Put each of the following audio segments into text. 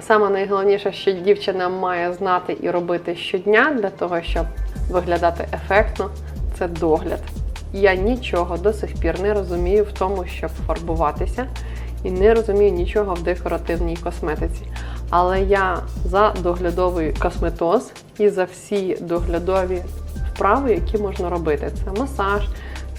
Саме найголовніше, що дівчина має знати і робити щодня для того, щоб виглядати ефектно, це догляд. Я нічого до сих пір не розумію в тому, щоб фарбуватися, і не розумію нічого в декоративній косметиці. Але я за доглядовий косметоз і за всі доглядові вправи, які можна робити. Це масаж,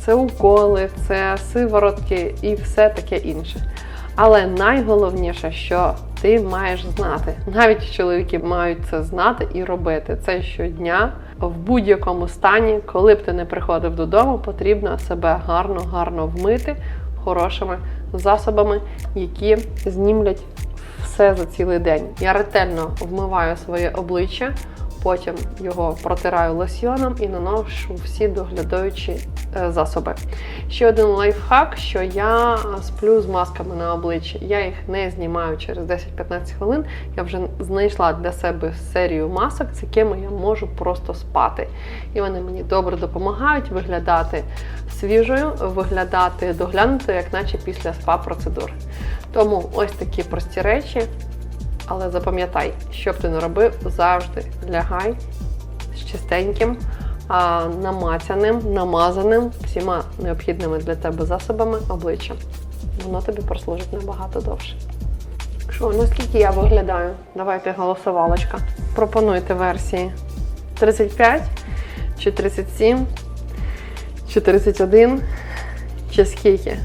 це уколи, це сиворотки і все таке інше. Але найголовніше, що ти маєш знати, навіть чоловіки мають це знати і робити. Це щодня в будь-якому стані, коли б ти не приходив додому, потрібно себе гарно, гарно вмити хорошими засобами, які знімлять все за цілий день. Я ретельно вмиваю своє обличчя, потім його протираю лосьйоном і наношу всі доглядовичі е, засоби. Ще один лайфхак, що я сплю з масками на обличчі. Я їх не знімаю через 10-15 хвилин. Я вже знайшла для себе серію масок, з якими я можу просто спати. І вони мені добре допомагають виглядати свіжою, виглядати доглянутою, як наче після спа-процедур. Тому ось такі прості речі. Але запам'ятай, що б ти не робив, завжди лягай з чистеньким, намацяним, намазаним всіма необхідними для тебе засобами обличчя. Воно тобі прослужить набагато довше. Що, наскільки я виглядаю? Давайте голосувалочка. Пропонуйте версії 35 чи 37, чи 31, чи скільки.